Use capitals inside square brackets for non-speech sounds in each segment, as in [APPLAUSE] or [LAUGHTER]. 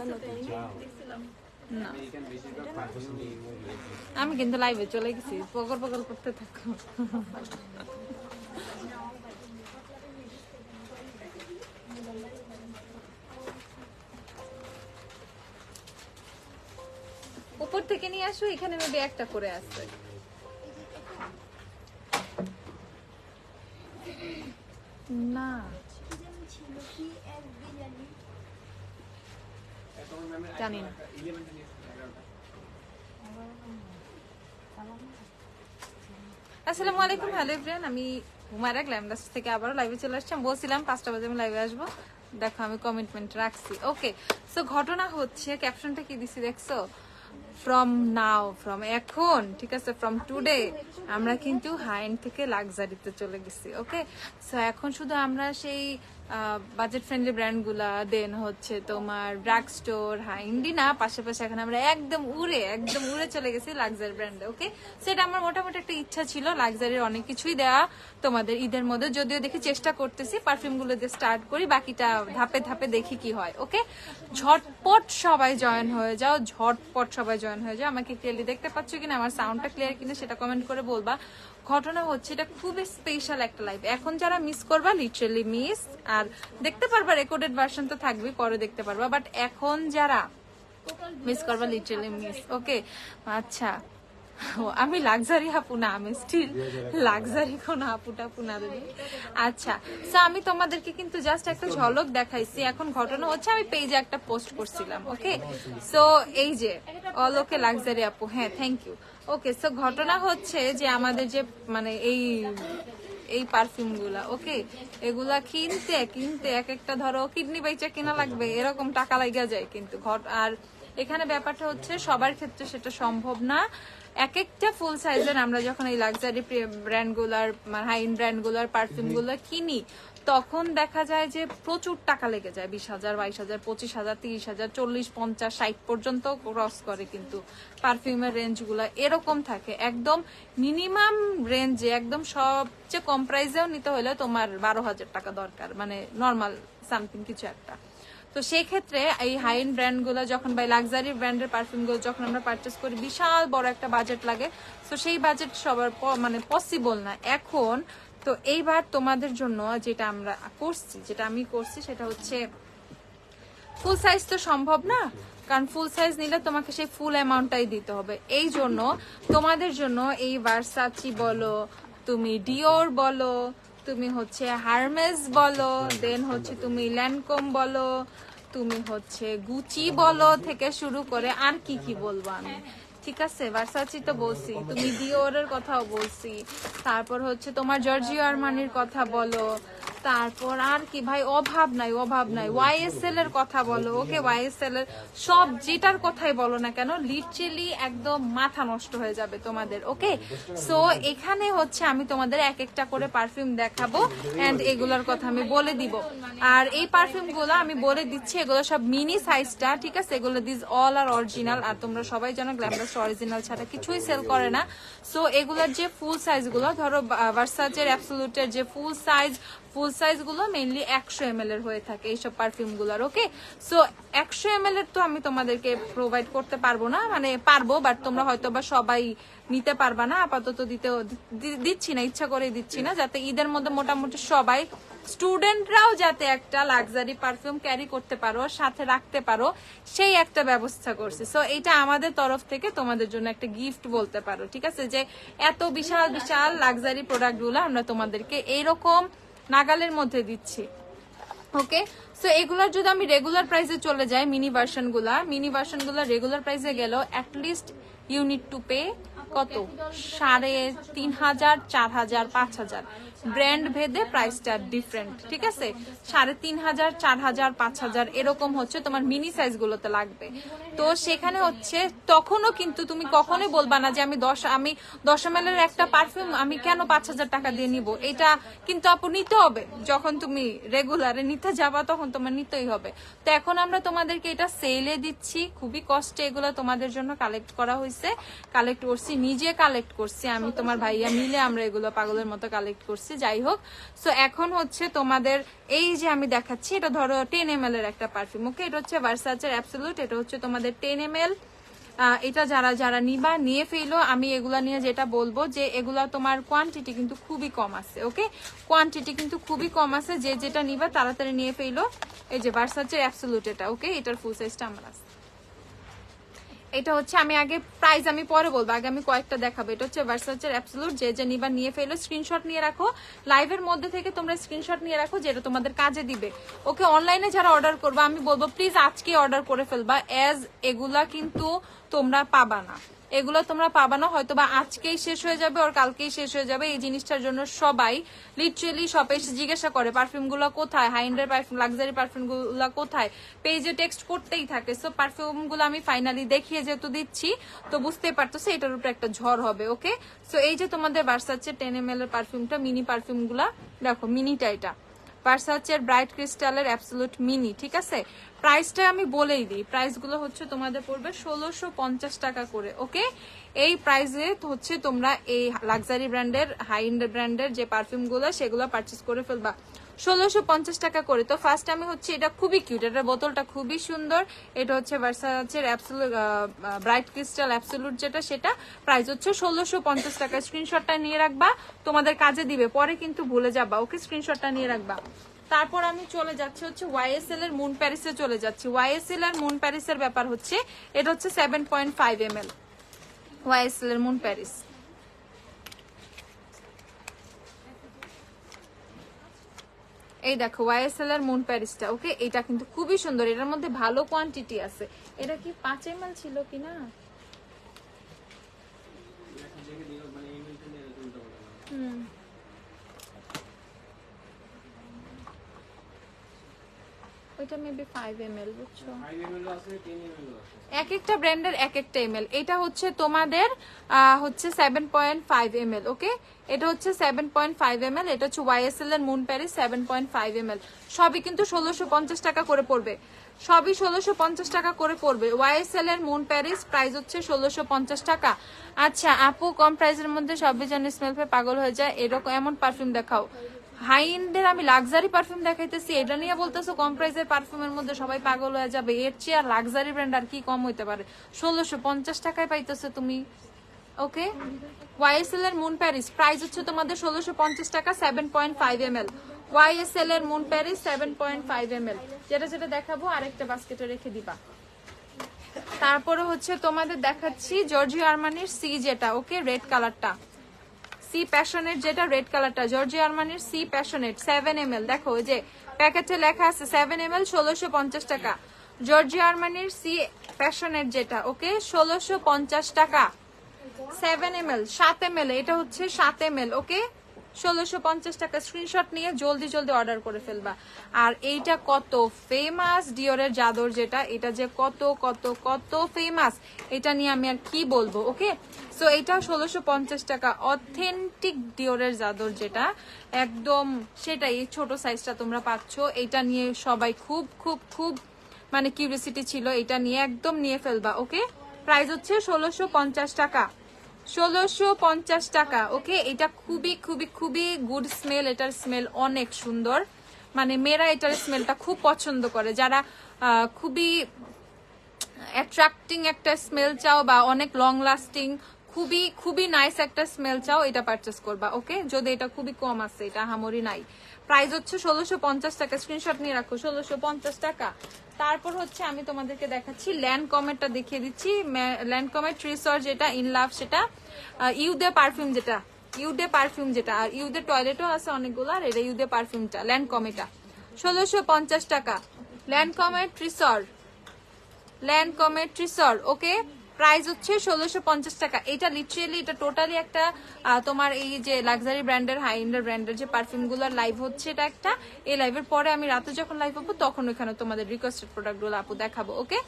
[LAUGHS] আমি কিন্তু লাইভে চলে গেছি। পকর পকর করতে থাকো। উপর থেকে নিয়ে আসো এখানে মেবি একটা করে আসছে না ছিল কি এক বিরিয়ানি জানি না। আসসালামু আলাইকুম, হ্যালো ফ্রেন্ড আমি হুমায়রা গ্ল্যামডাস থেকে আবারও লাইভে চলে আসছি। আমি বলছিলাম পাঁচটা বাজে আমি লাইভে আসব। দেখো, আমি কমিটমেন্ট রাখছি। ওকে সো ঘটনা হচ্ছে ক্যাপশনটা কি দিছি দেখছ? ফ্রম নাও ফ্রম এখন, ঠিক আছে ফ্রম টুডে আমরা কিন্তু হাইন্ড থেকে লাক্সারিতে চলে গেছি ওকে সো এখন শুধু আমরা সেই বাজেট ফ্রেন্ডলি ব্র্যান্ডগুলা দেন হচ্ছে তোমার ড্রাগ স্টোর হাইন্ডি না, পাশাপাশি এখন আমরা একদম উড়ে একদম উড়ে চলে গেছি লাক্সারি ব্র্যান্ডে ওকে সেটা আমার মোটামুটি একটা ইচ্ছা ছিল লাক্সারির অনেক কিছুই দেওয়া তোমাদের ঈদের মধ্যে, যদিও দেখি চেষ্টা করতেছি পারফিউমগুলো দিয়ে স্টার্ট করি, বাকিটা ধাপে ধাপে দেখি কি হয় ওকে ঝটপট সবাই জয়েন হয়ে যাও, ঝটপট সবাই জয়েন হয়ে যাও, আমাকে ক্লিয়ারলি দেখতে পাচ্ছ কিনা, আমার সাউন্ডটা ক্লিয়ার কিনা সেটা কমেন্ট করে বলবা। ঘটনা হচ্ছে, এটা খুবই স্পেশাল একটা লাইভ এখন যারা মিস করবা লিটারেলি মিস আর দেখতে পারবা রেকর্ডেড ভার্সন তো থাকবে পরে দেখতে পারবা। বাট এখন যারা মিস করবা লিটারেলি মিস ওকে আচ্ছা। আমি লাক্সারি আপু না, আমি স্টিল লাক্সারি কোন আপু টাপু না দেবে। আচ্ছা সো আমি তোমাদেরকে কিন্তু জাস্ট একটা ঝলক দেখাইছি, এখন ঘটনা হচ্ছে আমি পেজে একটা পোস্ট করছিলাম ওকে সো এই যে, অলোকে লাক্সারি আপু হ্যাঁ থ্যাংক ইউ ওকে সো ঘটনা হচ্ছে যে আমাদের যে মানে এই এই পারফিউমগুলা ওকে এগুলা কিনতে কিনতে এক একটা ধরো কিডনি বেচা কিনা লাগবে, এরকম টাকা লাগা যায় কিন্তু, ঘট আর এখানে ব্যাপারটা হচ্ছে সবার ক্ষেত্রে সেটা সম্ভব না। এক একটা ফুল সাইজের আমরা যখন এই লাক্সারি ব্র্যান্ডগুলার হাই ব্র্যান্ডগুলার পারফিউমগুলো কিনি তখন দেখা যায় যে প্রচুর টাকা লেগে যায়। বিশ হাজার বাইশ হাজার পঁচিশ হাজার তিরিশ হাজার চল্লিশ পঞ্চাশ ষাট পর্যন্ত ক্রস করে কিন্তু পারফিউমের রেঞ্জগুলো এরকম থাকে। একদম মিনিমাম রেঞ্জে একদম সবচেয়ে কম প্রাইসেও নিতে হলে তোমার বারো হাজার টাকা দরকার মানে নর্মাল সামথিং কিছু একটা। তো সেই ক্ষেত্রে এই হাই ব্র্যান্ডগুলো যখন বা লাক্সারি ব্র্যান্ডের পারফিউমগুলো যখন আমরা পারচেস করি, বিশাল বড় একটা বাজেট লাগে। তো সেই বাজেট সবার মানে পসিবল না। এখন তো এইবার তোমাদের জন্য যেটা আমরা করছি, যেটা আমি করছি সেটা হচ্ছে ফুল সাইজ তো সম্ভব না, কারণ ফুল সাইজ নিলে তোমাকে সেই ফুল অ্যামাউন্টটাই দিতে হবে। এই জন্য তোমাদের জন্য এই ভার্সাচি বলো, তুমি ডিওর বলো তুমি হচ্ছে হার্মেস বলো দেন হচ্ছে তুমি ল্যানকম বলো তুমি হচ্ছে গুচি বলো থেকে শুরু করে আর কি কি বলব আমি? ঠিক আছে ভার্সাচি তো বলছি। তুমি ডিওরের কথাও বলছি। তারপর হচ্ছে তোমার জর্জিও আরমানির কথা বলো। তারপর আর কি, ভাই, অভাব নাই অভাব নাই। ওয়াইএসএল এর কথা বলো, ওকে ওয়াইএসএল এর সব যেটার কথাই বলো না কেন লিটারেলি একদম মাথা নষ্ট হয়ে যাবে তোমাদের, ওকে? সো এখানে হচ্ছে আমি তোমাদের এক একটা করে পারফিউম দেখাবো এন্ড এগুলোর কথা আমি বলে দিব। আর এই পারফিউমগুলো আমি বলে দিচ্ছি, এগুলো সব মিনি সাইজটা ঠিক আছে? এগুলো দিস অল আর অরিজিনাল আর তোমরা সবাই জানো গ্ল্যামারাস অরিজিনাল ছাড়া কিছুই সেল করে না। সো এগুলার যে ফুল সাইজগুলো, ধরো ভার্সাচের অ্যাবসোলুটের যে ফুল সাইজ ফুল সাইজগুলো মেইনলি একশো এম এর হয়ে থাকে এইসব পারফিউমগুলোর ওকে সো একশো এম এর তো আমি তোমাদেরকে প্রোভাইড করতে পারব না মানে পারব বাট তোমরা হয়তো বা সবাই নিতে পারবা না, আপাতত দিতে দিচ্ছি না, ইচ্ছা করে দিচ্ছি না, যাতে ঈদের মধ্যে মোটামুটি সবাই স্টুডেন্টরাও যাতে একটা লাক্সারি পারফিউম ক্যারি করতে পারো, সাথে রাখতে পারো, সেই একটা ব্যবস্থা করছি। সো এটা আমাদের তরফ থেকে তোমাদের জন্য একটা গিফট বলতে পারো, ঠিক আছে? যে এত বিশাল বিশাল লাক্সারি প্রোডাক্টগুলো আমরা তোমাদেরকে এইরকম নাগালের মধ্যে দিচ্ছি। ওকে? সো এগুলার যদি আমি রেগুলার প্রাইসে চলে যাই মিনি ভার্সনগুলা মিনি ভার্সনগুলা রেগুলার প্রাইসে গেল অ্যাটলিস্ট ইউনিট টু পে কত? সাড়ে তিন হাজার, চার হাজার, পাঁচ হাজার। ব্র্যান্ড ভেদে প্রাইসটা ডিফারেন্ট ঠিক আছে? সাড়ে তিন হাজার, চার হাজার, পাঁচ হাজার, এরকম হচ্ছে তোমার মিনি সাইজ গুলোতে লাগবে। তো সেখানে হচ্ছে তখনও কিন্তু তুমি কখনোই বলবা না যে আমি দশ আমি দশ এম একটা পারফিউম আমি কেন পাঁচ হাজার টাকা দিয়ে নিব? এটা কিন্তু আপু নিতে হবে। যখন তুমি রেগুলারে নিতে যাবা, তখন তোমার নিতেই হবে। তো এখন আমরা তোমাদেরকে এটা সেলে দিচ্ছি। খুবই কষ্টে এগুলো তোমাদের জন্য কালেক্ট করা হয়েছে কালেক্ট করছি, নিজে কালেক্ট করছি। আমি তোমার ভাইয়া মিলে আমরা এগুলো পাগলের মতো কালেক্ট করছি। আসছে যাই হোক। সো এখন হচ্ছে তোমাদের এই যে আমি দেখাচ্ছি, এটা ধরো টেন এম এর একটা পারফিউম ওকে এটা হচ্ছে ভার্সাচের অ্যাবসোলুট এটা হচ্ছে তোমাদের টেন এম এল এটা যারা যারা নিবা, নিয়ে ফেলো। আমি এগুলা নিয়ে যেটা বলব যে, এগুলা তোমার কোয়ান্টিটি কিন্তু খুবই কম আছে ওকে কোয়ান্টিটি কিন্তু খুবই কম আছে। যে যেটা নিবা, তাড়াতাড়ি নিয়ে ফেলো। এই যে ভার্সাচের অ্যাবসোলুট এটা ওকে এটার ফুল সাইজটা আমার আছে। এটা হচ্ছে আমি আগে প্রাইস আমি পরে বলব, আগে আমি কয়েকটা দেখাবো। এটা হচ্ছে ভার্সাচের অ্যাবসলুট যে যে নিবা নিয়ে ফেলো স্ক্রিনশট নিয়ে রাখো। লাইভের মধ্যে থেকে তোমরা স্ক্রিনশট নিয়ে রাখো, যেটা তোমাদের কাজে দিবে। ওকে অনলাইনে যারা অর্ডার করবা, আমি বলব প্লিজ আজকে অর্ডার করে ফেলবা। এজ এগুলা কিন্তু তোমরা পাবা না। এগুলো তোমরা পাবা না হয়তো বা আজকেই শেষ হয়ে যাবে ওর কালকেই শেষ হয়ে যাবে। এই জিনিসটার জন্য সবাই লিটারেলি শপে এসে জিজ্ঞাসা করে পারফিউমগুলো কোথায়? হাই এন্ডের পারফিউম লাক্সারি পারফিউমগুলো কোথায়? পেজে টেক্সট করতেই থাকে। সো পারফিউমগুলো আমি ফাইনালি দেখিয়ে যেহেতু দিচ্ছি, তো বুঝতেই পারতেছো এটার উপরে একটা ঝড় হবে ওকে সো এই যে তোমাদের বার্সাচ্ছে টেন এম এর পারফিউমটা মিনি পারফিউমগুলা, দেখো মিনিটা এটা। ভার্সাচের ব্রাইট ক্রিস্টালের অ্যাবসলুট মিনি ঠিক আছে? প্রাইসটা আমি বলেই দিই। প্রাইসগুলো হচ্ছে তোমাদের পড়বে ষোলোশো পঞ্চাশ টাকা করে, ওকে? এই প্রাইসে হচ্ছে তোমরা এই লাক্সারি ব্র্যান্ডের হাই এন্ড ব্র্যান্ডের যে পারফিউমগুলো, সেগুলো পারচেস করে ফেলবা। ষোলোশো পঞ্চাশ টাকা করে। তো ফার্স্ট আমি হচ্ছে এটা খুবই কিউট এটার বোতলটা খুবই সুন্দর। এটা হচ্ছে ভার্সাচের অ্যাবসলুট ব্রাইট ক্রিস্টাল অ্যাবসলুট যেটা, সেটা প্রাইস হচ্ছে ষোলোশো পঞ্চাশ টাকা। স্ক্রিনশটটা নিয়ে রাখবা, তোমাদের কাজে দিবে, পরে কিন্তু ভুলে যাবা, ওকে? স্ক্রিনশটটা নিয়ে রাখবা। তারপর আমি চলে যাচ্ছি হচ্ছে ওয়াইএসএল এর মুন প্যারিসে চলে যাচ্ছি। ওয়াইএসএল এর মুন প্যারিসের ব্যাপার হচ্ছে, এটা হচ্ছে seven point five M L YSL এর মুন প্যারিস এই দেখো ওয়াইএসএল এর মুন প্যারিসটা ওকে এটা কিন্তু খুবই সুন্দর, এটার মধ্যে ভালো কোয়ান্টিটি আছে। এটা কি পাঁচ এম এল ছিল কিনা? হুম। ওইটা মেবি ফাইভ এম এল বুঝছ এক একটা ব্র্যান্ডের এক একটা এমএল এটা হচ্ছে তোমাদের হচ্ছে seven point five M okay এটা হচ্ছে সেভেন পয়েন্ট ফাইভ এম এটা হচ্ছে ওয়াইএসএল এর Mon Paris seven point five M সবই কিন্তু ষোলোশো পঞ্চাশ টাকা করে পড়বে। সবই ষোলোশো পঞ্চাশ টাকা করে পড়বে। ওয়াইএসএল এর মুন প্যারিস প্রাইস হচ্ছে ষোলোশো পঞ্চাশ টাকা। আচ্ছা আপু কম প্রাইসের মধ্যে সবই জানি স্মেল পেয়ে পাগল হয়ে যায় এরকম এমন পারফিউম দেখাও। হাই এন্ডের আমি লাক্সারি পারফিউম দেখাইতেছি, এটা নিয়ে বলতেছো কম প্রাইসের পারফিউমের মধ্যে সবাই পাগল হয়ে যাবে। এর চেয়ে আর লাক্সারি ব্র্যান্ড আর কি কম হইতে পারে? ষোলোশো পঞ্চাশ টাকায় পাইতেছো তুমি ওকে ওয়াইএসএল এর মুন প্যারিস প্রাইস হচ্ছে তোমাদের ষোলোশো পঞ্চাশ টাকা seven point five M L YSL এর Mon Paris seven point five M L যেটা যেটা দেখাবো, আরেকটা বাস্কেটে রেখে দিবা। তারপরে হচ্ছে তোমাদের দেখাচ্ছি জর্জিও আরমানির সি যেটা ওকে রেড কালারটা সি প্যাশনের যেটা রেড কালারটা, জর্জি আরমানির সি প্যাশনের সেভেন এম দেখো যে প্যাকেটে লেখা আছে সেভেন এম এল ষোলোশো পঞ্চাশ টাকা। জর্জি আরমানির সি প্যাশনের যেটা, ওকে, ষোলোশো পঞ্চাশ টাকা। সেভেন এম এল সাত এম এল এটা হচ্ছে সাত এম এল ওকে? ষোলোশো পঞ্চাশ টাকা স্ক্রিনশট নিয়ে জলদি জলদি অর্ডার করে ফেলবা। আর এইটা কত ফেমাস ডিওরের জাদর যেটা? এটা যে কত কত কত ফেমাস এটা নিয়ে আমি আর কি বলব, ওকে? সো এটা ষোলোশো পঞ্চাশ টাকা অথেন্টিক ডিওরের জাদর যেটা। একদম সেটাই ছোট সাইজটা তোমরা পাচ্ছ। এটা নিয়ে সবাই খুব খুব খুব মানে কিউরিয়াসিটি ছিল। এটা নিয়ে একদম নিয়ে ফেলবা, ওকে? প্রাইস হচ্ছে ষোলোশো পঞ্চাশ টাকা। ষোলোশো পঞ্চাশ টাকা, ওকে? এটা খুবই খুবই খুবই গুড স্মেল এটার স্মেল অনেক সুন্দর। মানে মেয়েরা এটার স্মেলটা খুব পছন্দ করে। যারা খুবই অ্যাট্রাক্টিং একটা স্মেল চাও বা অনেক লং লাস্টিং খুবই খুবই নাইস একটা স্মেল চাও, এটা পারচেস করবা, ওকে? যদি এটা খুবই কম আছে, এটা হামরি নাই। প্রাইস হচ্ছে ষোলোশো পঞ্চাশ টাকা। স্ক্রিনশট নিয়ে রাখো, ষোলোশো পঞ্চাশ টাকা। তারপর হচ্ছে আমি তোমাদেরকে দেখাচ্ছি ল্যান্ড কমেটটা দেখিয়ে দিচ্ছি। ল্যান্ড কমেট রিসর যেটা ইন লাভ সেটা ইউদে পারফিউম যেটা ইউদে পারফিউম যেটা, আর ইউদে টয়লেটও আছে অনেকগুলো, আর এটা ইউদে পারফিউমটা ল্যান্ড কমেটা ষোলোশো পঞ্চাশ টাকা। ল্যান্ড কমেট রিসর ল্যান্ড কমেট ট্রিসর ওকে প্রাইস হচ্ছে ষোলোশো পঞ্চাশ টাকা। এটা লিটারেলি এটা টোটালি একটা তোমার এই যে লাক্সারি ব্র্যান্ডের হাই এন্ডের ব্র্যান্ডের যে পারফিউমগুলোর লাইভ হচ্ছে, এটা একটা, এই লাইভের পরে আমি রাতে যখন লাইভ হব, তখন ওখানে তোমাদের রিকোয়েস্টেড প্রোডাক্টগুলো আপু দেখাবো ওকে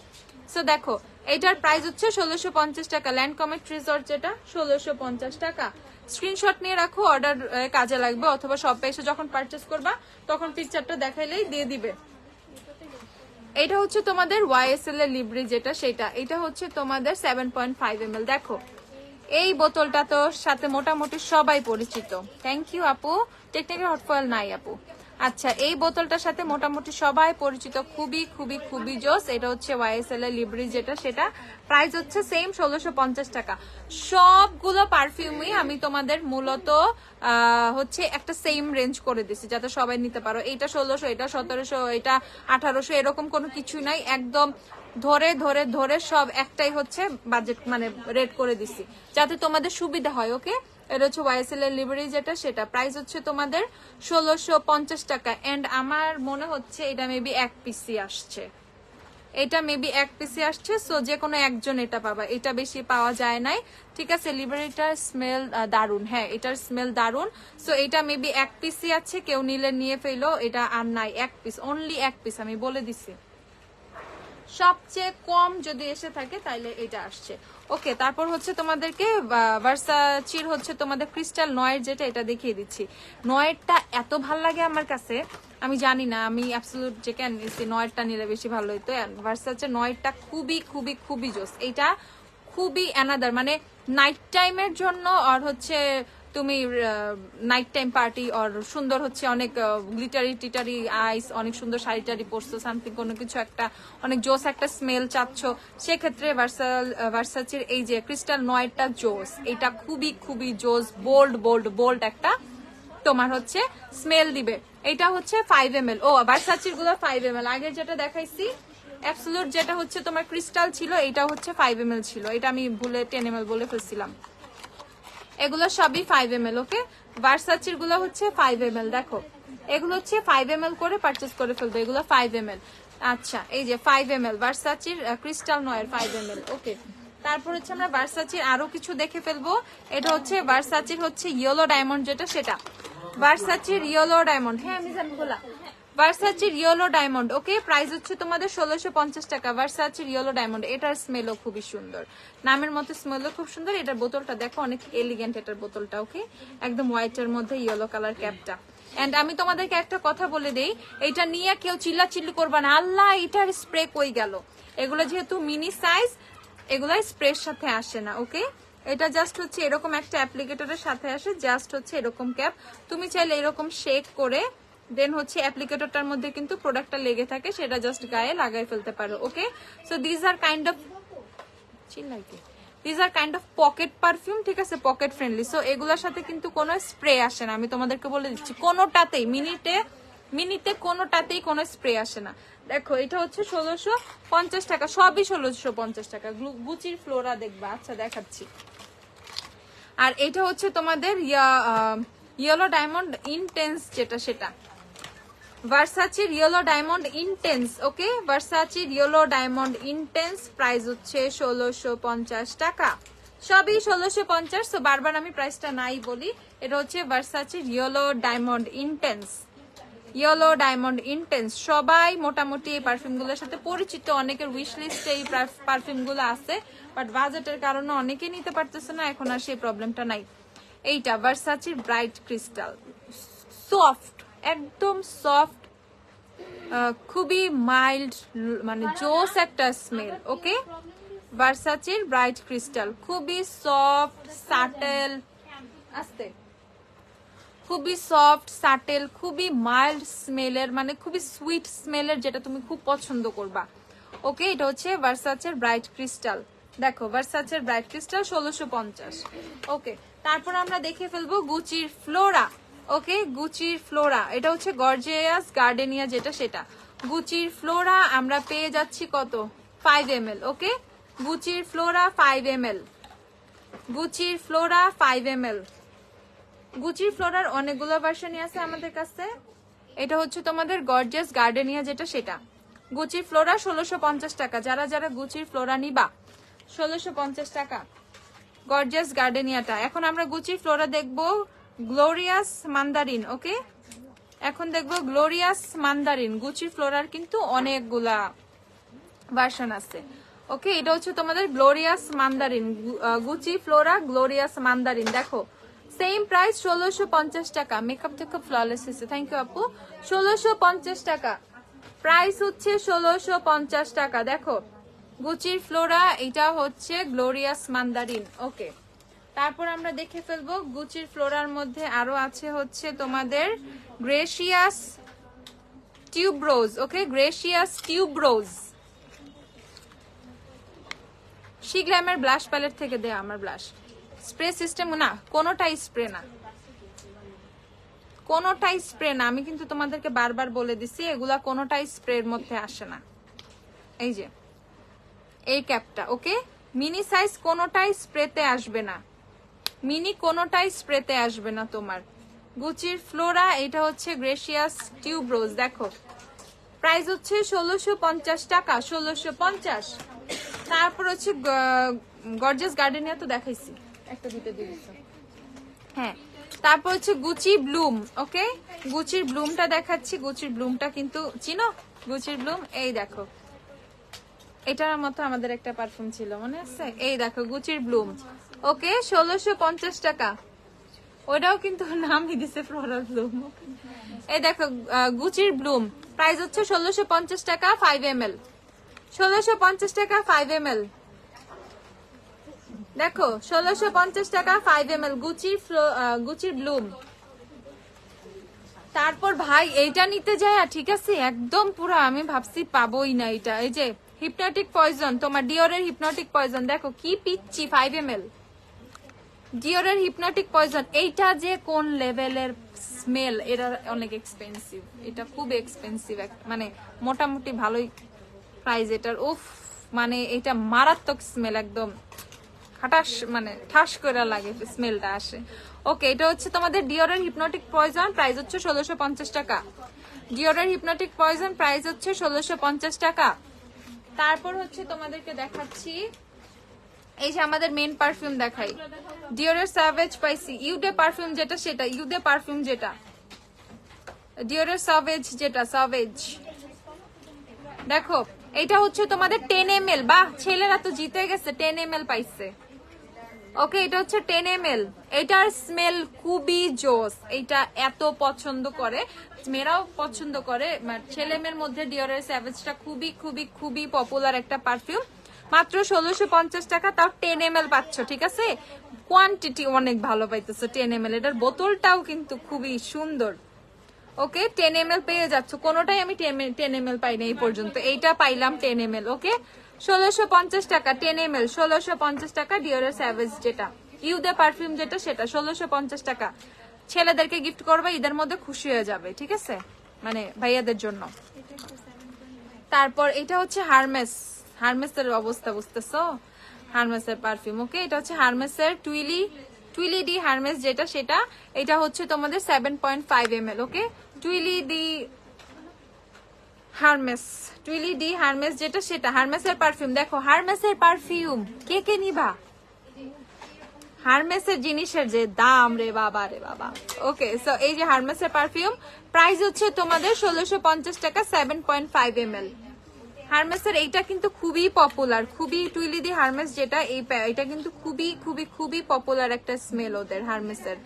সো দেখো, এটার প্রাইস হচ্ছে ষোলোশো পঞ্চাশ টাকা। ল্যান্ড কমেট ট্রিসর যেটা, ষোলোশো পঞ্চাশ টাকা। স্ক্রিনশট নিয়ে রাখো অর্ডার কাজে লাগবে, অথবা শপে এসে যখন পারচেস করবা, তখন পিকচারটা দেখাইলেই দিয়ে দিবে। এটা হচ্ছে তোমাদের ওয়াইএসএল এর লিব্রি যেটা, সেটা। এটা হচ্ছে তোমাদের seven point five M L দেখো, এই বোতলটা তো সাথে মোটামুটি সবাই পরিচিত। থ্যাংক ইউ আপু। টেকনিক্যাল হট নাই, আপু। আচ্ছা এই বোতলটার সাথে মোটামুটি সবাই পরিচিত। খুবই খুবই খুবই জোস। এটা হচ্ছে ওয়াইএসএল এর লিব্রি যেটা, সেটা প্রাইস হচ্ছে সেম ষোলোশো টাকা। সবগুলো পারফিউমই আমি তোমাদের মূলত হচ্ছে একটা সেম রেঞ্জ করে দিছি, যাতে সবাই নিতে পারো। এটা ষোলোশো, এটা সতেরোশো, এটা আঠারোশো, এরকম কোনো কিছু নাই। একদম ধরে ধরে ধরে সব একটাই হচ্ছে বাজেট মানে রেট করে দিছি। যাতে তোমাদের সুবিধা হয় ওকে এটা হচ্ছে ওয়াইএসএল এর লিভারি যেটা, সেটা প্রাইস হচ্ছে তোমাদের ষোলোশো পঞ্চাশ টাকা। এন্ড আমার মনে হচ্ছে এটা মেবি এক পিসি আসছে। এটা মেবি এক পিসি আসছে সো যে কোনো একজন এটা পাবা। এটা বেশি পাওয়া যায় নাই। ঠিক আছে লিভারিটার স্মেল দারুণ হ্যাঁ এটার স্মেল দারুণ সো এটা মেবি এক পিসি আছে, কেউ নিলে, নিয়ে ফেলো, এটা আর নাই, এক পিস অনলি এক পিস আমি বলে দিছি। সবচেয়ে কম যদি এসে থাকে, তাইলে এটা আসছে। ওকে, তারপর হচ্ছে তোমাদেরকে ভার্সাচির হচ্ছে তোমাদের ক্রিস্টাল নয়ের যেটা, এটা দেখিয়ে দিচ্ছি। নয়েরটা এত ভালো লাগে আমার কাছে, আমি জানি না, আমি অ্যাবসলুট যে নিচ্ছি নয়েরটা নিলে বেশি ভালো হইতো। ভার্সাচের নয়েরটা খুবই খুবই খুবই জোস। এইটা খুবই অ্যানাদার মানে নাইট টাইমের জন্য, আর হচ্ছে তুমি নাইট টাইম পার্টি আর সুন্দর হচ্ছে অনেক গ্লিটারি টিটারি আইস অনেক সুন্দর শাড়ি টাড়ি পরছো সামথিং কোনো কিছু একটা, অনেক জোস একটা স্মেল চাচ্ছ। সেক্ষেত্রে ভার্সাল ভার্সাচির এই যে ক্রিস্টাল নয়টা জোস এটা খুবই খুবই জোস বোল্ড বোল্ড বোল্ড একটা তোমার হচ্ছে স্মেল দিবে। এটা হচ্ছে ফাইভ এম এল ও ভার্সাচিরগুলো ফাইভ এম এল আগে যেটা দেখাইছি অ্যাবসলুট যেটা হচ্ছে তোমার ক্রিস্টাল ছিল, এটা হচ্ছে ফাইভ এম ছিল। এটা আমি ভুলে টেন এম বলে ফেলছিলাম। এগুলো সবই ফাইভ এম এল ওকে ভার্সাচিরগুলো হচ্ছে ফাইভ এম এল দেখো। এগুলো হচ্ছে ফাইভ এম এল করে পারচেস করে ফেলবে, এগুলো ফাইভ এম এল আচ্ছা এই যে ফাইভ এম এল ভার্সাচির ক্রিস্টাল নয়ের ফাইভ এম এল ওকে তারপর হচ্ছে আমরা ভার্সাচির আরও কিছু দেখে ফেলব। এটা হচ্ছে ভার্সাচির হচ্ছে ইয়েলো ডায়মন্ড যেটা সেটা। ভার্সাচির ইয়েলো ডায়মন্ড হ্যাঁ আমি জানি বলা ভার্সাচির ইয়েলো ডায়মন্ড ওকে প্রাইস হচ্ছে তোমাদের ষোলোশো পঞ্চাশ টাকা। ভার্সাচির ইয়েলো ডায়মন্ড এটার স্মেলও খুবই সুন্দর। নামের মতো স্মেলও খুব সুন্দর। এটার বোতলটা দেখো, অনেক এলিগেন্ট এটার বোতলটা ওকে একদম হোয়াইটের মধ্যে ইয়েলো কালার ক্যাপটা এন্ড আমি তোমাদেরকে একটা কথা বলে দেই, এটা নিয়ে কেউ চিল্লা চিল্লি করবা না। আল্লাহ, এটার স্প্রে কই গেল? এগুলো যেহেতু মিনি সাইজ এগুলো স্প্রের সাথে আসে না ওকে এটা জাস্ট হচ্ছে এরকম একটা অ্যাপ্লিকেটরের সাথে আসে জাস্ট হচ্ছে এরকম ক্যাপ তুমি চাইলে এরকম শেক করে দেন হচ্ছে অ্যাপ্লিকেটরটার মধ্যে কিন্তু প্রোডাক্টটা লেগে থাকে, সেটা জাস্ট গায়ে লাগাই ফেলতে পারো okay so these are kind of চিল্লাইকে these are kind of pocket perfume ঠিক আছে? পকেট ফ্রেন্ডলি সো এগুলোর সাথে কিন্তু কোনো স্প্রে আসে না। আমি তোমাদেরকে বলে দিচ্ছি, কোনোটাতেই, মিনিটে মিনিটে কোনোটাতেই কোনো স্প্রে আসে না। দেখো, এটা হচ্ছে ষোলোশো পঞ্চাশ টাকা, সবই ষোলোশো পঞ্চাশ টাকা। গুচির ফ্লোরা দেখবা। আচ্ছা দেখাচ্ছি। আর এটা হচ্ছে তোমাদের ইয়েলো ডায়মন্ড ইনটেন্স যেটা, সেটা। ভার্সাচির ইয়েলো ডায়মন্ড ইনটেন্স ওকে ভার্সাচির ইয়েলো ডায়মন্ড ইনটেন্স প্রাইস হচ্ছে ষোলোশো পঞ্চাশ টাকা। সবই ষোলোশো পঞ্চাশ তো বারবার আমি প্রাইসটা নাই বলি। এটা হচ্ছে ভার্সাচির yellow diamond intense yellow diamond intense সবাই মোটামুটি এই পারফিউমগুলোর সাথে পরিচিত। অনেকের উইশ লিস্টে এই পারফিউমগুলো আছে বাট বাজেটের কারণে অনেকে নিতে পারতেছে না, এখন আর সেই প্রবলেমটা নাই। এইটা ভার্সাচির ব্রাইট ক্রিস্টাল সফট একদম সফট খুবই মাইল্ড মানে জোস একটা স্মেল ওকে ভার্সাচির ব্রাইট ক্রিস্টাল খুবই সফট সাটেল আসতে। খুবই সফট সাটেল খুবই মাইল্ড স্মেলের মানে খুবই সুইট স্মেলের যেটা তুমি খুব পছন্দ করবা ওকে এটা হচ্ছে ভার্সাচের ব্রাইট ক্রিস্টাল দেখো ভার্সাচের ব্রাইট ক্রিস্টাল ষোলোশো পঞ্চাশ ওকে তারপর আমরা দেখে ফেলব গুচির ফ্লোরা ওকে গুচির ফ্লোরা এটা হচ্ছে গর্জিয়াস গার্ডেনিয়া যেটা সেটা। গুচির ফ্লোরা আমরা পেয়ে যাচ্ছি কত? ফাইভ এম ওকে গুচির ফ্লোরা ফাইভ এম গুচির ফ্লোরা ফাইভ এম গুচির ফ্লোরার অনেকগুলো ভার্সনই আছে আমাদের কাছে। এটা হচ্ছে তোমাদের গর্জিয়াস গার্ডেনিয়া যেটা সেটা। গুচির ফ্লোরা ষোলোশো পঞ্চাশ টাকা। যারা যারা গুচির ফ্লোরা নিবা, ষোলোশো পঞ্চাশ টাকা। গর্জিয়াস গার্ডেনিয়াটা এখন আমরা গুচির ফ্লোরা দেখব। গ্লোরিয়াস মান্দারিন ওকে এখন দেখব গ্লোরিয়াস মান্দারিন গুচি ফ্লোরার কিন্তু অনেকগুলা ভার্সন আছে ওকে এটা হচ্ছে তোমাদের glorious mandarin Gucci Flora glorious mandarin দেখো। সেম প্রাইস ষোলোশো পঞ্চাশ টাকা মেকআপ টেকআপ ফ্ললেস এসে থ্যাংক ইউ আপু। ষোলোশো পঞ্চাশ টাকা প্রাইস হচ্ছে ষোলোশো পঞ্চাশ টাকা, দেখো। গুচির ফ্লোরা এটা হচ্ছে গ্লোরিয়াস মান্দারিন ওকে তারপর আমরা দেখে ফেলব, গুচির ফ্লোরার মধ্যে আরও আছে হচ্ছে তোমাদের gracious tube rose okay gracious tube rose শিগ্ল্যামের blush palette থেকে দেয়া আমার ব্লাশ স্প্রে সিস্টেম না, কোনোটাই স্প্রে না। কোনোটাই স্প্রে না, আমি কিন্তু তোমাদেরকে বারবার বলে দিছি, এগুলা কোনোটাই স্প্রের মধ্যে আসে না। এই যে, এই ক্যাপটা ওকে মিনি সাইজ কোনোটাই স্প্রেতে আসবে না। মিনি কোনোটাই স্প্রেতে আসবে না তোমার। গুচির ফ্লোরা এটা হচ্ছে গ্রেসিয়াস টিউব রোজ দেখো। প্রাইস হচ্ছে ষোলোশো পঞ্চাশ টাকা ষোলোশো পঞ্চাশ। তারপর হচ্ছে গর্জাস গার্ডেনিয়া তো দেখাইছি। একটা দুটো দিয়ে হ্যাঁ তারপর হচ্ছে গুচি ব্লুম ওকে? গুচির ব্লুমটা দেখাচ্ছি গুচির ব্লুমটা কিন্তু চিনো? গুচির ব্লুম এই দেখো। এটার মতো আমাদের একটা পারফিউম ছিল মনে আছে? এই দেখো গুচির ব্লুম। ওকে, ষোলোশো পঞ্চাশ টাকা। ওটাও কিন্তু নামই দিছে ফ্লোরাল ব্লুম। এই দেখো গুচির ব্লুম। প্রাইস হচ্ছে ষোলোশো পঞ্চাশ টাকা ফাইভ এম এল ষোলোশো পঞ্চাশ টাকা ফাইভ এম এল দেখো, ষোলোশো পঞ্চাশ টাকা ফাইভ এম এল গুচির গুচির ব্লুম। তারপর ভাই, এইটা নিতে যায় ঠিক আছে, একদম পুরো আমি ভাবছি পাবোই না এটা এই যে হিপনোটিক পয়জন তোমার ডিওরের হিপনোটিক পয়জন দেখো, কি পিচ্ছি ফাইভ এম এল ডিওরের হিপনোটিক পয়জন এইটা যে কোন লেভেলের স্মেল এটা অনেক এক্সপেন্সিভ এটা খুব এক্সপেন্সিভ মানে মোটামুটি ভালোই প্রাইস এটার। উফ মানে এটা মারাত্মক স্মেল একদম। খাটাস মানে ঠাস করে লাগে স্মেলটা আসে। ওকে এটা হচ্ছে তোমাদের ডিওরের হিপনোটিক পয়জন প্রাইস হচ্ছে ষোলোশো টাকা। ডিওরের হিপনোটিক পয়জন প্রাইস হচ্ছে ষোলোশো টাকা। তারপর হচ্ছে তোমাদেরকে দেখাচ্ছি এই যে আমাদের মেন পারফিউম দেখাই। ডিওরের স্যাভেজ পাইছি ইউডে পারফিউম যেটা সেটা ইউডে পারফিউম যেটা। ডিওরের সাভেজ যেটা সাভেজ দেখো, এটা হচ্ছে তোমাদের টেন এম এল বাহ, ছেলেরা তো জিতে গেছে টেন এম এল পাইছে। ওকে এটা হচ্ছে টেন এম এল এটার স্মেল খুবই জোস। এটা এত পছন্দ করে। মেয়েরাও পছন্দ করে মানে ছেলে মেয়ের মধ্যে ডিওরের স্যাভেজটা খুবই খুবই খুবই পপুলার একটা পারফিউম মাত্র ষোলোশো পঞ্চাশ টাকা, তাও টেন এম এল পাচ্ছ, ঠিক আছে? কোয়ান্টিটি অনেক ভালো পাইতেছো টেন এম এল এটার বোতলটাও কিন্তু খুবই সুন্দর। ওকে টেন এম এল পেয়ে যাচ্ছ। কোনোটাই আমি টেন এম এল পাইনি এই পর্যন্ত। এইটা পাইলাম টেন এম এল ওকে? ষোলোশো পঞ্চাশ টাকা টেন এম এল ষোলোশো পঞ্চাশ টাকা ডিওরের স্যাভেজ যেটা। ইউদে পারফিউম যেটা, সেটা ষোলোশো পঞ্চাশ টাকা। ছেলেদেরকে গিফট করবে ঈদের মধ্যে খুশি হয়ে যাবে, ঠিক আছে? মানে ভাইয়াদের জন্য। তারপর এটা হচ্ছে হারমেস হারমেসের অবস্থা বুঝতেছো? হারমেসের পারফিউম ওকে এটা হচ্ছে হারমেসের টুইলি টুইলি ডি হারমেস যেটা, সেটা। এটা হচ্ছে তোমাদের seven point five M L okay Twilly d Hermes, Twilly d Hermes যেটা, সেটা। হারমেসের পারফিউম দেখো, হারমেসের পারফিউম কে কে নিবা? হারমেসের জিনিসের যে দাম, রে বাবা রে বাবা। ওকে সো এই যে হারমেসের পারফিউম প্রাইস হচ্ছে তোমাদের ষোলোশো টাকা seven point five M L হারমেসের এইটা কিন্তু খুবই পপুলার খুবই টুইলি দি হারমেস যেটা, এই এটা কিন্তু খুবই খুবই খুবই পপুলার একটা স্মেল ওদের হারমেসের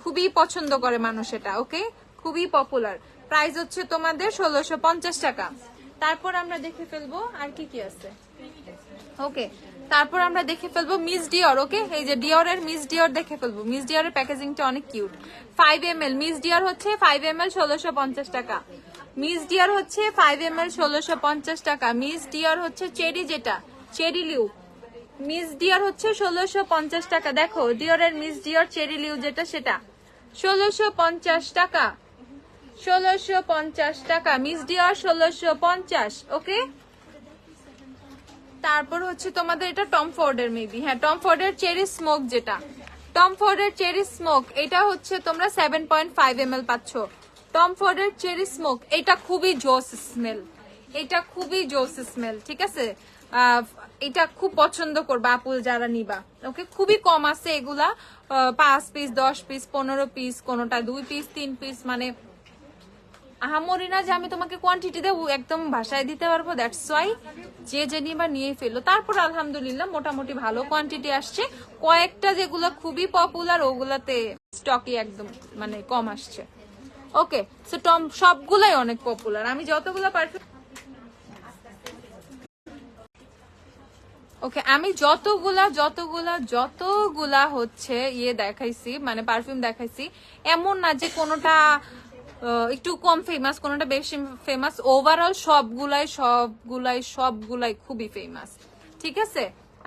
খুবই পছন্দ করে মানুষ এটা ওকে খুবই পপুলার প্রাইস হচ্ছে তোমাদের ষোলোশো টাকা। তারপর আমরা দেখে ফেলব আর কি কি আছে। ওকে তারপর আমরা দেখে ফেলব মিস ডিওর ওকে এই যে ডিওরের মিস ডিওর দেখে ফেলব। মিস ডিওরের প্যাকেজিংটা অনেক cute five M L Miss Dior হচ্ছে ফাইভ এম এল ষোলোশো পঞ্চাশ টাকা। মিস ডিয়ার হচ্ছে ফাইভ এম এল ষোলোশো পঞ্চাশ টাকা। মিস ডিওর হচ্ছে চেরি যেটা? Cherie l'eau. মিস ডিয়ার হচ্ছে ষোলোশো পঞ্চাশ টাকা। দেখো ডিওরের মিস ডিওর চেরি লিউ যেটা, সেটা। ষোলোশো পঞ্চাশ টাকা। ষোলোশো পঞ্চাশ টাকা। মিস ডিওর ষোলোশো পঞ্চাশ, ওকে? তারপর হচ্ছে তোমাদের এটা টম ফোর্ডের মেবি। হ্যাঁ টম ফোর্ডের চেরি স্মোক যেটা। টম ফোর্ডের চেরি স্মোক, এটা হচ্ছে তোমরা seven point five M L পাচ্ছ। টম ফোর্ডের চেরি স্মোক এটা খুবই জোস স্মেল এটা খুবই জোস স্মেল ঠিক আছে? এটা খুব পছন্দ করবে আপুল যারা নিবা। ওকে খুবই কম আছে এগুলা। পাঁচ পিস দশ পিস পনেরো পিস কোনোটা দুই পিস তিন পিস মানে আহামরি না যে আমি তোমাকে কোয়ান্টিটি দেবো, একদম ভাষায় দিতে পারব দ্যাটস ওয়াই যে যে নিবা নিয়ে ফেলল তারপর আলহামদুলিল্লাহ মোটামুটি ভালো কোয়ান্টিটি আসছে। কয়েকটা যেগুলো খুবই পপুলার ওগুলাতে স্টকে একদম মানে কম আসছে। ওকে সো টম সবগুলাই অনেক পপুলার আমি যতগুলো পারফিউম ওকে আমি যতগুলা যতগুলা যতগুলা হচ্ছে ইয়ে দেখাইছি মানে পারফিউম দেখাইছি, এমন না যে কোনোটা একটু কম ফেমাস কোনোটা বেশি ফেমাস ওভারঅল সবগুলাই সবগুলাই সবগুলাই খুবই ফেমাস ঠিক আছে?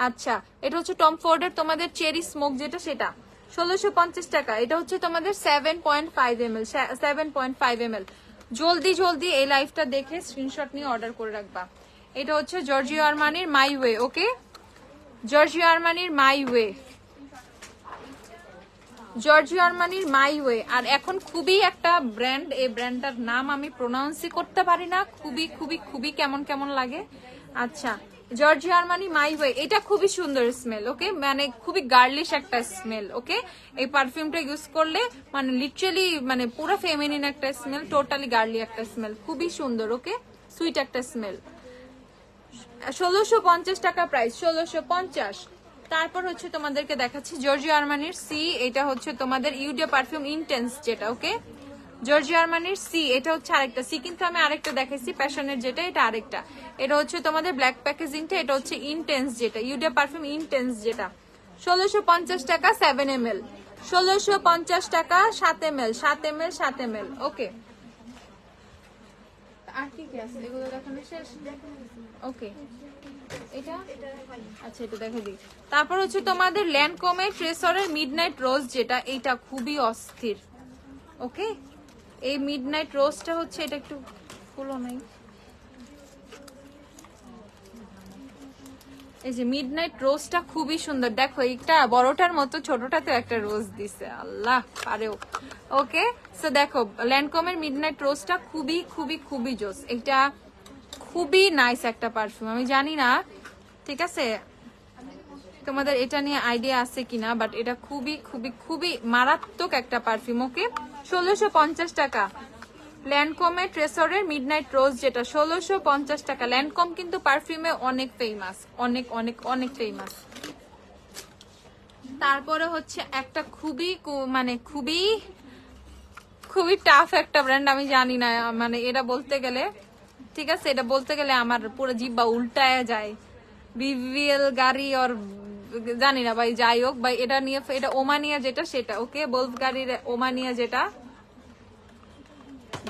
আচ্ছা এটা হচ্ছে টম ফোর্ডের তোমাদের চেরি স্মোক যেটা, সেটা। ষোলোশো পঞ্চাশ টাকা। এটা হচ্ছে তোমাদের seven point five M L seven point five M জলদি জলদি এই লাইভটা দেখে স্ক্রিনশট নিয়ে অর্ডার করে রাখবা। এটা হচ্ছে জর্জিও আরমানির মাই ওয়ে ওকে জর্জিও আরমানির মাই ওয়ে জর্জিও আরমানির মাই ওয়ে আর এখন খুবই একটা ব্র্যান্ড এই ব্র্যান্ডটার নাম আমি প্রোনাউন্সই করতে পারি না। খুবই খুবই খুবই কেমন কেমন লাগে। আচ্ছা জর্জিও আরমানি মাই ওয়ে এটা খুবই সুন্দর স্মেল ওকে মানে খুবই গার্লিশ একটা স্মেল ওকে এই পারফিউমটা ইউজ করলে মানে লিটারালি মানে পুরো ফেমিনিন একটা স্মেল টোটালি গার্লি একটা স্মেল খুবই সুন্দর ওকে সুইট একটা স্মেল ষোলোশো পঞ্চাশ টাকা প্রাইস ষোলোশো পঞ্চাশ। তারপর হচ্ছে তোমাদেরকে দেখাচ্ছি জর্জিও আরমানির সি এটা হচ্ছে তোমাদের ইউডিও পারফিউম ইন্টেন্স যেটা ওকে জর্জিও আরমানির সি এটা হচ্ছে আরেকটা সি কিন্তু আমি আরেকটা দেখাইছি প্যাশনের যেটা এটা আরেকটা। এটা হচ্ছে তোমাদের ব্ল্যাক প্যাকেজিংটা এটা হচ্ছে ইন্টেন্স যেটা ইউডিও পারফিউম ইন্টেন্স যেটা। ষোলোশো পঞ্চাশ টাকা সেভেন এম এল ষোলোশো পঞ্চাশ টাকা সাত এম এল সাত এম এল সাত এম এল ওকে আর কি কি আছে? এগুলো দেখানো শেষ? ওকে এটা? আচ্ছা এটা দেখে দিই। তারপর হচ্ছে তোমাদের ল্যান্ডকমে ট্রেসরের মিডনাইট রোজ যেটা এটা খুবই অস্থির। ওকে এই মিডনাইট রোজটা হচ্ছে, এটা একটু ফুলো নাই। এই যে মিডনাইট রোজটা খুবই সুন্দর। দেখো একটা বড়টার মতো, ছোটটাতে একটা রোজ দিছে। আল্লাহ পারেও ওকে সো দেখো ল্যান্ডকমের মিডনাইট রোজটা খুবই খুবই খুবই জোস। এটা খুবই নাইস একটা পারফিউম আমি জানি না, ঠিক আছে? তোমাদের এটা নিয়ে আইডিয়া আছে কিনা বাট এটা খুবই খুবই খুবই মারাত্মক একটা পারফিউম ওকে ষোলোশো পঞ্চাশ টাকা। ল্যান্ডকমের ট্রেসরের মিডনাইট রোজ যেটা, ষোলোশো পঞ্চাশ টাকা। ল্যান্ডকম কিন্তু পারফিউমে অনেক ফেমাস অনেক অনেক অনেক ফেমাস তারপরে হচ্ছে একটা খুবই মানে খুবই খুবই টাফ একটা ব্র্যান্ড আমি জানি না মানে এটা বলতে গেলে, ঠিক আছে? এটা বলতে গেলে আমার পুরো জিব্বা উল্টায় যায়। বিভিএল গাড়ি ওর জানি না ভাই, যাই হোক, ভাই, এটা নিয়ে, এটা ওমানিয়া যেটা, সেটা, ওকে? বলফ গাড়ির ওমানিয়া যেটা।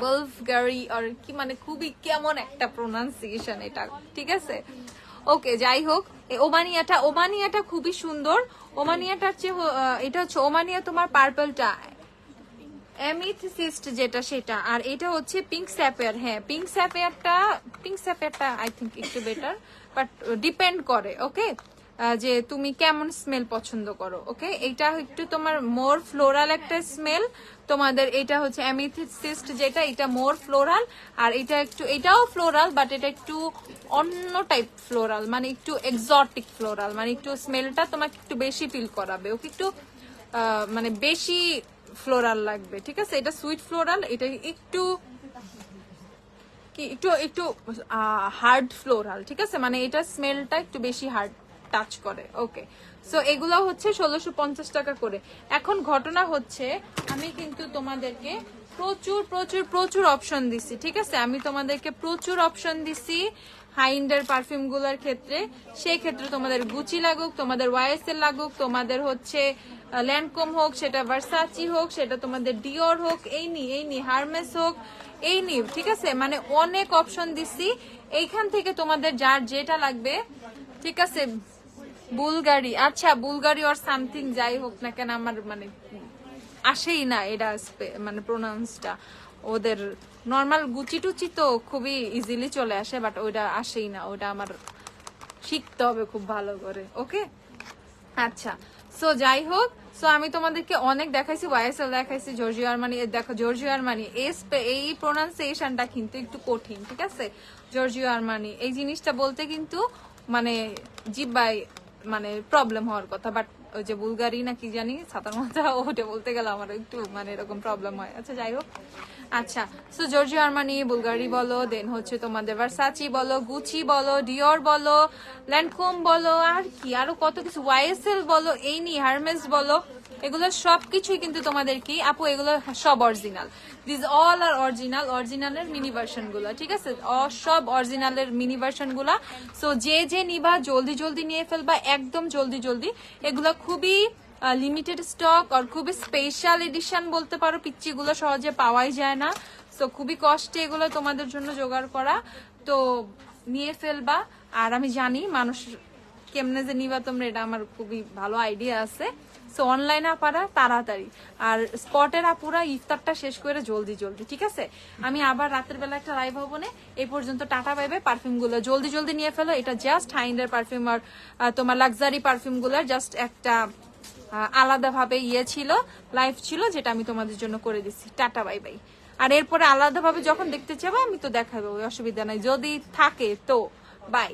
বলফ গাড়ি, আর কি মানে খুবই কেমন একটা প্রোনাউন্সিয়েশন এটা, ঠিক আছে? ওকে, যাই হোক ওমানিয়াটা ওমানিয়াটা খুবই সুন্দর। ওমানিয়াটার চেয়ে এটা হচ্ছে ওমানিয়া তোমার পার্পলটা এমিথিসিস্ট যেটা, সেটা। আর এটা হচ্ছে পিঙ্ক স্যাপেয়ার হ্যাঁ পিঙ্ক স্যাপেয়ারটা পিঙ্ক স্যাপেয়ারটা আই থিঙ্ক একটু বেটার বাট ডিপেন্ড করে ওকে যে তুমি কেমন স্মেল পছন্দ করো ওকে এটা একটু তোমার মোর ফ্লোরাল একটা স্মেল তোমাদের এটা হচ্ছে অ্যামিথিসিস্ট যেটা এটা মোর ফ্লোরাল আর এটা একটু এটাও ফ্লোরাল বাট এটা একটু অন্য টাইপ ফ্লোরাল মানে একটু এক্সটিক ফ্লোরাল মানে একটু স্মেলটা তোমাকে একটু বেশি ফিল করাবে। ওকে, একটু মানে বেশি ফ্লোরাল লাগবে, ঠিক আছে? এটা সুইট ফ্লোরাল এটা একটু কি, একটু একটু হার্ড ফ্লোরাল ঠিক আছে? মানে এটা স্মেলটা একটু বেশি হার্ড টাচ করে। ওকে সো এগুলো হচ্ছে ষোলোশো পঞ্চাশ টাকা করে। এখন ঘটনা হচ্ছে, আমি কিন্তু তোমাদেরকে প্রচুর প্রচুর প্রচুর অপশন দিছি, ঠিক আছে? আমি তোমাদেরকে প্রচুর অপশন দিছি হাইন্ডের পারফিউমগুলার ক্ষেত্রে। সেই ক্ষেত্রে তোমাদের গুচি লাগুক, তোমাদের ওয়াইএসএল লাগুক, তোমাদের হচ্ছে ল্যান্ডকম হোক, সেটা ভার্সাচি হোক, সেটা তোমাদের ডিওর হোক, এই নি এই নি হারমেস হোক, এই নি ঠিক আছে? মানে অনেক অপশন দিছি। এইখান থেকে তোমাদের যার যেটা লাগবে, ঠিক আছে? বুলগারি আচ্ছা বুলগারি অর সামথিং যাই হোক না কেন আমার মানে আসেই না এটা মানে প্রোনাউন্সটা ওদের নর্মাল গুচি টুচি তো খুবই ইজিলি চলে আসে বাট ওইটা আসেই না। ওটা আমার শিখতে হবে খুব ভালো করে, ওকে? আচ্ছা সো যাই হোক সো আমি তোমাদেরকে অনেক দেখাইছি ওয়াইএসএল দেখাইছি জর্জিও আরমানি দেখো জর্জিও আরমানি এই প্রোনাউন্সিয়েশনটা কিন্তু একটু কঠিন, ঠিক আছে? জর্জিও আরমানি এই জিনিসটা বলতে কিন্তু মানে জিব্বাই মানে প্রবলেম হওয়ার কথা বাট ওই যে বুলগারি না কি জানি, সাতার মাথা, [LAUGHS] ওটা বলতে গেলে আমার একটু মানে এরকম প্রবলেম হয়। আচ্ছা যাই হোক। আচ্ছা সো জর্জি আরমানি বুলগারি বলো দেন হচ্ছে তোমাদের ভার্সাচি বলো গুচি বলো ডিওর বলো ল্যান্ডকোম বলো, আর কি, আরও কত কিছু ওয়াইএসএল বলো, এই নি হারমেস বলো। এগুলো সব কিছুই কিন্তু তোমাদের কি আপু, এগুলো সব original this all are original অরিজিনালের mini ভার্সনগুলো ঠিক আছে? সব অরিজিনালের মিনি ভার্সনগুলা সো যে যে নিবা, জলদি জলদি নিয়ে ফেলবা, একদম জলদি জলদি। এগুলো খুবই লিমিটেড স্টক আর খুবই স্পেশাল এডিশন বলতে পারো, পিচ্চিগুলো সহজে পাওয়াই যায় না। সো খুবই কষ্টে এগুলো তোমাদের জন্য জোগাড় করা। তো, নিয়ে ফেলবা। আর আমি জানি মানুষ কেমনে যে নিবা, তোমরা, এটা আমার খুবই ভালো আইডিয়া আছে। সো অনলাইনে আপারা, তাড়াতাড়ি। আর স্পটের আপুরা ইফতারটা শেষ করে জলদি জলদি, ঠিক আছে? আমি আবার রাতের বেলা একটা লাইভ হব না। এই পর্যন্ত টাটা পাইবে পারফিউমগুলো জলদি জলদি নিয়ে ফেলো। এটা জাস্ট হাইন্ডার পারফিউম আর তোমার লাক্সারি পারফিউমগুলার জাস্ট একটা আলাদা ভাবে ইয়ে ছিল লাইভ ছিল, যেটা আমি তোমাদের জন্য করে দিচ্ছি। টাটা বাই বাই আর এরপরে আলাদাভাবে যখন দেখতে চাবো, আমি তো দেখাবো ওই অসুবিধা নাই। যদি থাকে, তো বাই